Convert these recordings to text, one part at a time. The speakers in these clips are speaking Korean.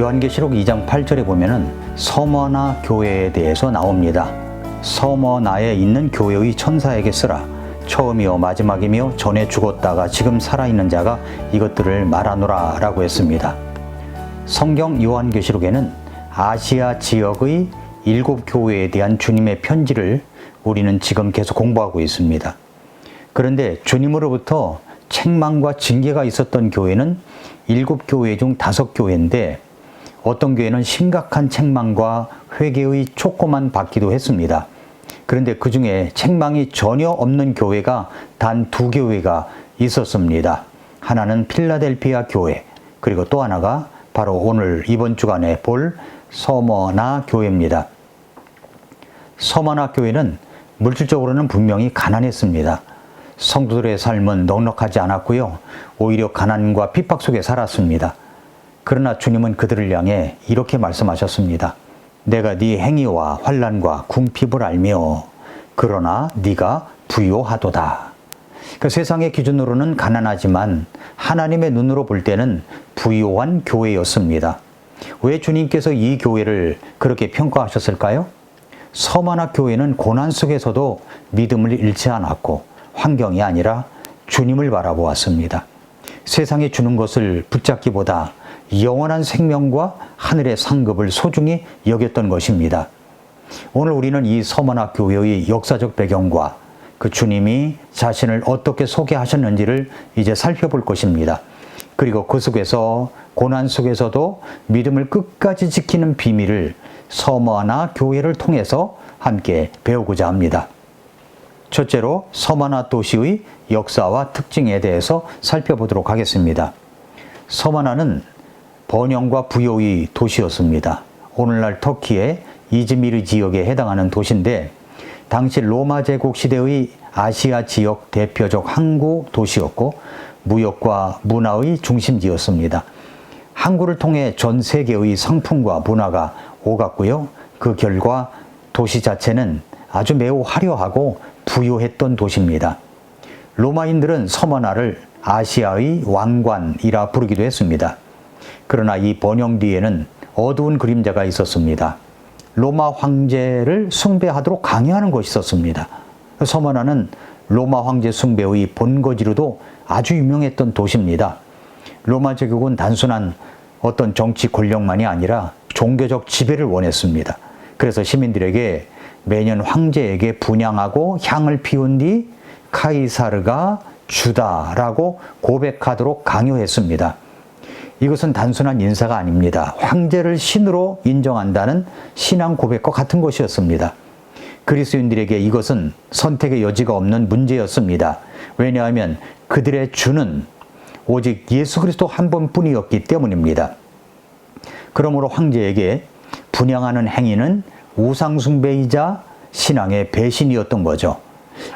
요한계시록 2장 8절에 보면은 서머나 교회에 대해서 나옵니다. 서머나에 있는 교회의 천사에게 쓰라. 처음이요 마지막이며 전에 죽었다가 지금 살아있는 자가 이것들을 말하노라 라고 했습니다. 성경 요한계시록에는 아시아 지역의 일곱 교회에 대한 주님의 편지를 우리는 지금 계속 공부하고 있습니다. 그런데 주님으로부터 책망과 징계가 있었던 교회는 일곱 교회 중 다섯 교회인데 어떤 교회는 심각한 책망과 회개의 촉고만 받기도 했습니다. 그런데 그 중에 책망이 전혀 없는 교회가 단 두 교회가 있었습니다. 하나는 필라델피아 교회, 그리고 또 하나가 바로 오늘 이번 주간에 볼 서머나 교회입니다. 서머나 교회는 물질적으로는 분명히 가난했습니다. 성도들의 삶은 넉넉하지 않았고요. 오히려 가난과 핍박 속에 살았습니다. 그러나 주님은 그들을 향해 이렇게 말씀하셨습니다. 내가 네 행위와 환란과 궁핍을 알며 그러나 네가 부요하도다. 그 세상의 기준으로는 가난하지만 하나님의 눈으로 볼 때는 부요한 교회였습니다. 왜 주님께서 이 교회를 그렇게 평가하셨을까요? 서만화 교회는 고난 속에서도 믿음을 잃지 않았고 환경이 아니라 주님을 바라보았습니다. 세상이 주는 것을 붙잡기보다 영원한 생명과 하늘의 상급을 소중히 여겼던 것입니다. 오늘 우리는 이 서머나 교회의 역사적 배경과 그 주님이 자신을 어떻게 소개하셨는지를 이제 살펴볼 것입니다. 그리고 그 속에서 고난 속에서도 믿음을 끝까지 지키는 비밀을 서머나 교회를 통해서 함께 배우고자 합니다. 첫째로 서머나 도시의 역사와 특징에 대해서 살펴보도록 하겠습니다. 서머나는 번영과 부여의 도시였습니다. 오늘날 터키의 이즈미르 지역에 해당하는 도시인데 당시 로마 제국 시대의 아시아 지역 대표적 항구 도시였고 무역과 문화의 중심지였습니다. 항구를 통해 전 세계의 상품과 문화가 오갔고요. 그 결과 도시 자체는 아주 매우 화려하고 부유했던 도시입니다. 로마인들은 서머나를 아시아의 왕관이라 부르기도 했습니다. 그러나 이 번영 뒤에는 어두운 그림자가 있었습니다. 로마 황제를 숭배하도록 강요하는 것이 있었습니다. 서머나는 로마 황제 숭배의 본거지로도 아주 유명했던 도시입니다. 로마 제국은 단순한 어떤 정치 권력만이 아니라 종교적 지배를 원했습니다. 그래서 시민들에게 매년 황제에게 분양하고 향을 피운 뒤 카이사르가 주다라고 고백하도록 강요했습니다. 이것은 단순한 인사가 아닙니다. 황제를 신으로 인정한다는 신앙 고백과 같은 것이었습니다. 그리스인들에게 이것은 선택의 여지가 없는 문제였습니다. 왜냐하면 그들의 주는 오직 예수 그리스도 한 번뿐이었기 때문입니다. 그러므로 황제에게 분양하는 행위는 우상숭배이자 신앙의 배신이었던 거죠.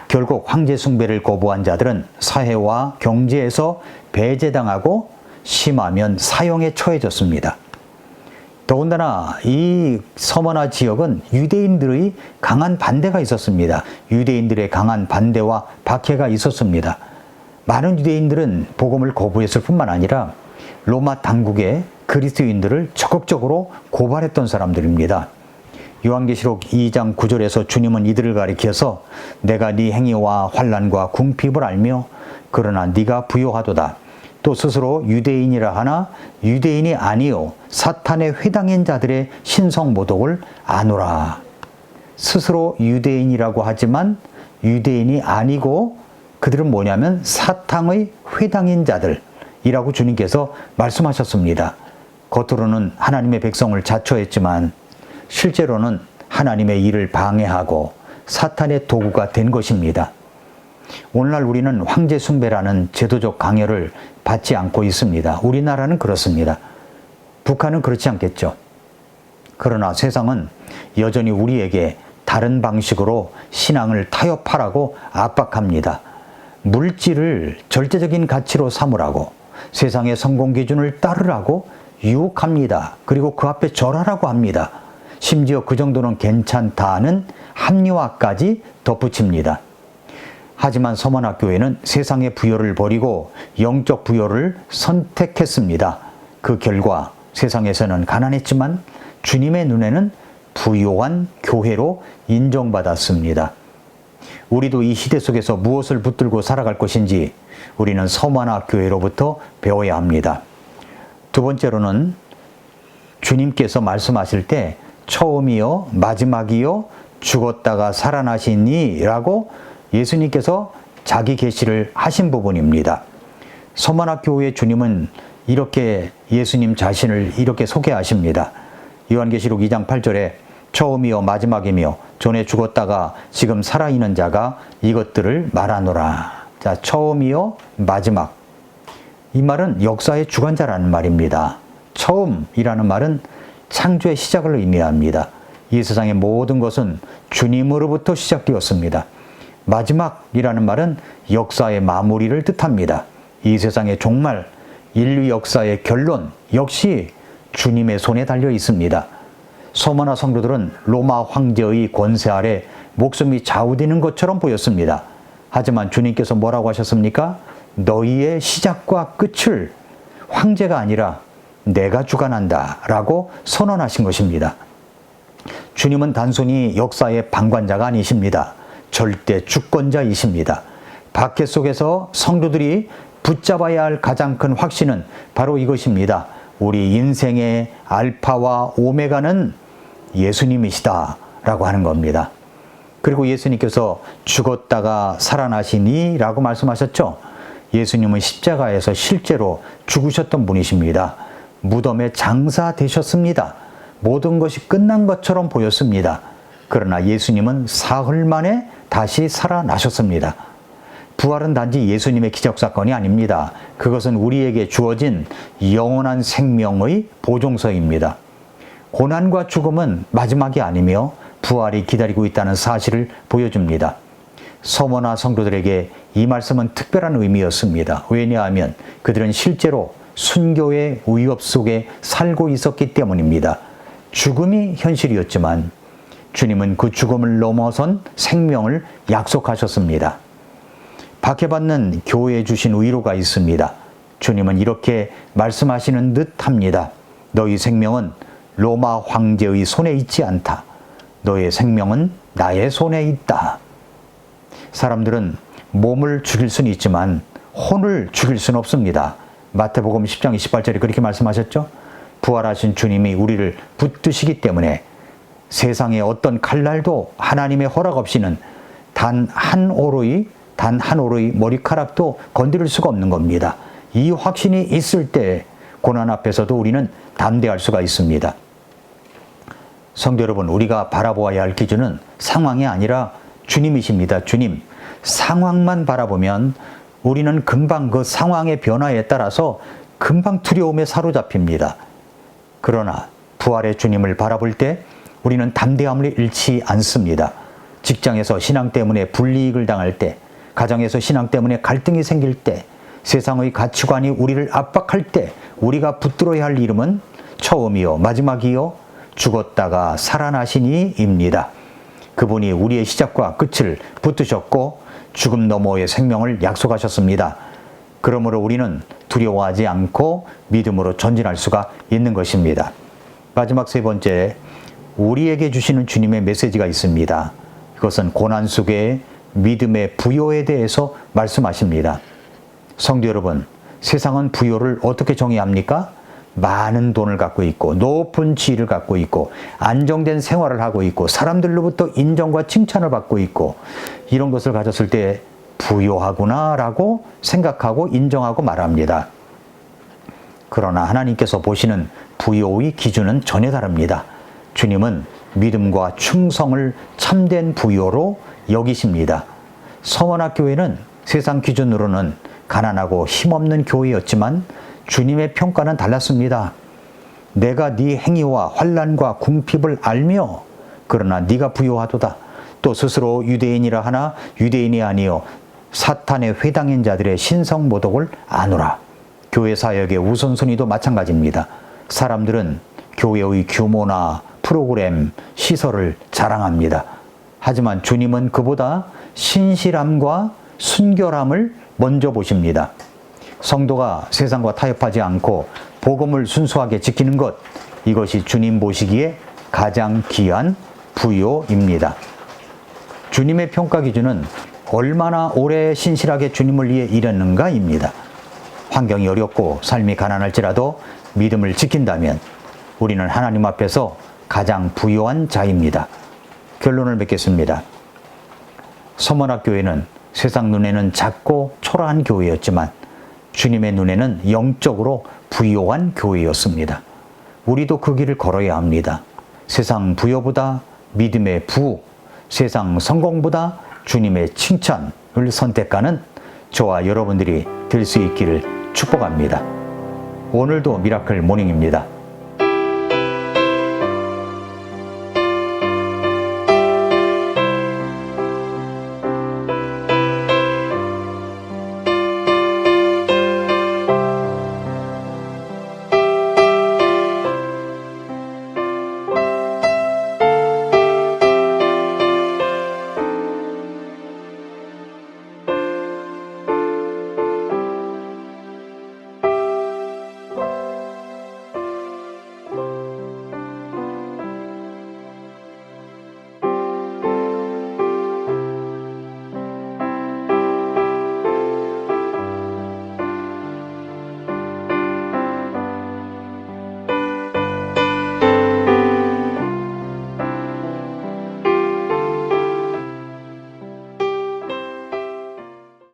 결국 황제 숭배를 거부한 자들은 사회와 경제에서 배제당하고 심하면 사형에 처해졌습니다. 더군다나 이 서머나 지역은 유대인들의 강한 반대가 있었습니다. 유대인들의 강한 반대와 박해가 있었습니다. 많은 유대인들은 복음을 거부했을 뿐만 아니라 로마 당국에 그리스도인들을 적극적으로 고발했던 사람들입니다. 요한계시록 2장 9절에서 주님은 이들을 가리켜서 내가 네 행위와 환란과 궁핍을 알며 그러나 네가 부요하도다. 또 스스로 유대인이라 하나 유대인이 아니요 사탄의 회당인 자들의 신성 모독을 아노라. 스스로 유대인이라고 하지만 유대인이 아니고 그들은 뭐냐면 사탕의 회당인 자들이라고 주님께서 말씀하셨습니다. 겉으로는 하나님의 백성을 자처했지만 실제로는 하나님의 일을 방해하고 사탄의 도구가 된 것입니다. 오늘날 우리는 황제 숭배라는 제도적 강요를 받지 않고 있습니다. 우리나라는 그렇습니다. 북한은 그렇지 않겠죠. 그러나 세상은 여전히 우리에게 다른 방식으로 신앙을 타협하라고 압박합니다. 물질을 절대적인 가치로 삼으라고 세상의 성공 기준을 따르라고 유혹합니다. 그리고 그 앞에 절하라고 합니다. 심지어 그 정도는 괜찮다는 합리화까지 덧붙입니다. 하지만 서만학교회는 세상의 부여를 버리고 영적 부여를 선택했습니다. 그 결과 세상에서는 가난했지만 주님의 눈에는 부요한 교회로 인정받았습니다. 우리도 이 시대 속에서 무엇을 붙들고 살아갈 것인지 우리는 서만화 교회로부터 배워야 합니다. 두 번째로는 주님께서 말씀하실 때 처음이요 마지막이요 죽었다가 살아나시니라고 예수님께서 자기 계시를 하신 부분입니다. 서만학 교회 주님은 이렇게 예수님 자신을 이렇게 소개하십니다. 요한계시록 2장 8절에 처음이요 마지막이며 전에 죽었다가 지금 살아있는 자가 이것들을 말하노라. 자, 처음이요 마지막. 이 말은 역사의 주관자라는 말입니다. 처음이라는 말은 창조의 시작을 의미합니다. 이 세상의 모든 것은 주님으로부터 시작되었습니다. 마지막이라는 말은 역사의 마무리를 뜻합니다. 이 세상의 종말, 인류 역사의 결론 역시 주님의 손에 달려 있습니다. 소마나 성도들은 로마 황제의 권세 아래 목숨이 좌우되는 것처럼 보였습니다. 하지만 주님께서 뭐라고 하셨습니까? 너희의 시작과 끝을 황제가 아니라 내가 주관한다 라고 선언하신 것입니다. 주님은 단순히 역사의 방관자가 아니십니다. 절대 주권자이십니다. 박해 속에서 성도들이 붙잡아야 할 가장 큰 확신은 바로 이것입니다. 우리 인생의 알파와 오메가는 예수님이시다 라고 하는 겁니다. 그리고 예수님께서 죽었다가 살아나시니 라고 말씀하셨죠. 예수님은 십자가에서 실제로 죽으셨던 분이십니다. 무덤에 장사되셨습니다. 모든 것이 끝난 것처럼 보였습니다. 그러나 예수님은 사흘 만에 다시 살아나셨습니다. 부활은 단지 예수님의 기적 사건이 아닙니다. 그것은 우리에게 주어진 영원한 생명의 보종서입니다. 고난과 죽음은 마지막이 아니며 부활이 기다리고 있다는 사실을 보여줍니다. 서머나 성도들에게 이 말씀은 특별한 의미였습니다. 왜냐하면 그들은 실제로 순교의 위협 속에 살고 있었기 때문입니다. 죽음이 현실이었지만 주님은 그 죽음을 넘어선 생명을 약속하셨습니다. 박해받는 교회에 주신 위로가 있습니다. 주님은 이렇게 말씀하시는 듯 합니다. 너희 생명은 로마 황제의 손에 있지 않다. 너의 생명은 나의 손에 있다. 사람들은 몸을 죽일 수는 있지만 혼을 죽일 수는 없습니다. 마태복음 10장 28절에 그렇게 말씀하셨죠? 부활하신 주님이 우리를 붙드시기 때문에 세상의 어떤 칼날도 하나님의 허락 없이는 단 한 오로의 단 한 오로의 머리카락도 건드릴 수가 없는 겁니다. 이 확신이 있을 때 고난 앞에서도 우리는 담대할 수가 있습니다. 성도 여러분, 우리가 바라보아야 할 기준은 상황이 아니라 주님이십니다. 주님. 상황만 바라보면 우리는 금방 그 상황의 변화에 따라서 금방 두려움에 사로잡힙니다. 그러나 부활의 주님을 바라볼 때 우리는 담대함을 잃지 않습니다. 직장에서 신앙 때문에 불이익을 당할 때, 가정에서 신앙 때문에 갈등이 생길 때, 세상의 가치관이 우리를 압박할 때 우리가 붙들어야 할 이름은 처음이요, 마지막이요, 죽었다가 살아나시니입니다. 그분이 우리의 시작과 끝을 붙드셨고 죽음 너머의 생명을 약속하셨습니다. 그러므로 우리는 두려워하지 않고 믿음으로 전진할 수가 있는 것입니다. 마지막 세 번째, 우리에게 주시는 주님의 메시지가 있습니다. 그것은 고난 속의 믿음의 부여에 대해서 말씀하십니다. 성도 여러분, 세상은 부여를 어떻게 정의합니까? 많은 돈을 갖고 있고 높은 지위를 갖고 있고 안정된 생활을 하고 있고 사람들로부터 인정과 칭찬을 받고 있고 이런 것을 가졌을 때 부요하구나라고 생각하고 인정하고 말합니다. 그러나 하나님께서 보시는 부요의 기준은 전혀 다릅니다. 주님은 믿음과 충성을 참된 부요로 여기십니다. 서원학 교회는 세상 기준으로는 가난하고 힘없는 교회였지만 주님의 평가는 달랐습니다. 내가 네 행위와 환란과 궁핍을 알며 그러나 네가 부요하도다. 또 스스로 유대인이라 하나 유대인이 아니요 사탄의 회당인 자들의 신성 모독을 아노라. 교회 사역의 우선순위도 마찬가지입니다. 사람들은 교회의 규모나 프로그램, 시설을 자랑합니다. 하지만 주님은 그보다 신실함과 순결함을 먼저 보십니다. 성도가 세상과 타협하지 않고 복음을 순수하게 지키는 것, 이것이 주님 보시기에 가장 귀한 부요입니다. 주님의 평가 기준은 얼마나 오래 신실하게 주님을 위해 일했는가입니다. 환경이 어렵고 삶이 가난할지라도 믿음을 지킨다면 우리는 하나님 앞에서 가장 부요한 자입니다. 결론을 맺겠습니다. 서머학 교회는 세상 눈에는 작고 초라한 교회였지만 주님의 눈에는 영적으로 부요한 교회였습니다. 우리도 그 길을 걸어야 합니다. 세상 부여보다 믿음의 부, 세상 성공보다 주님의 칭찬을 선택하는 저와 여러분들이 될 수 있기를 축복합니다. 오늘도 미라클 모닝입니다.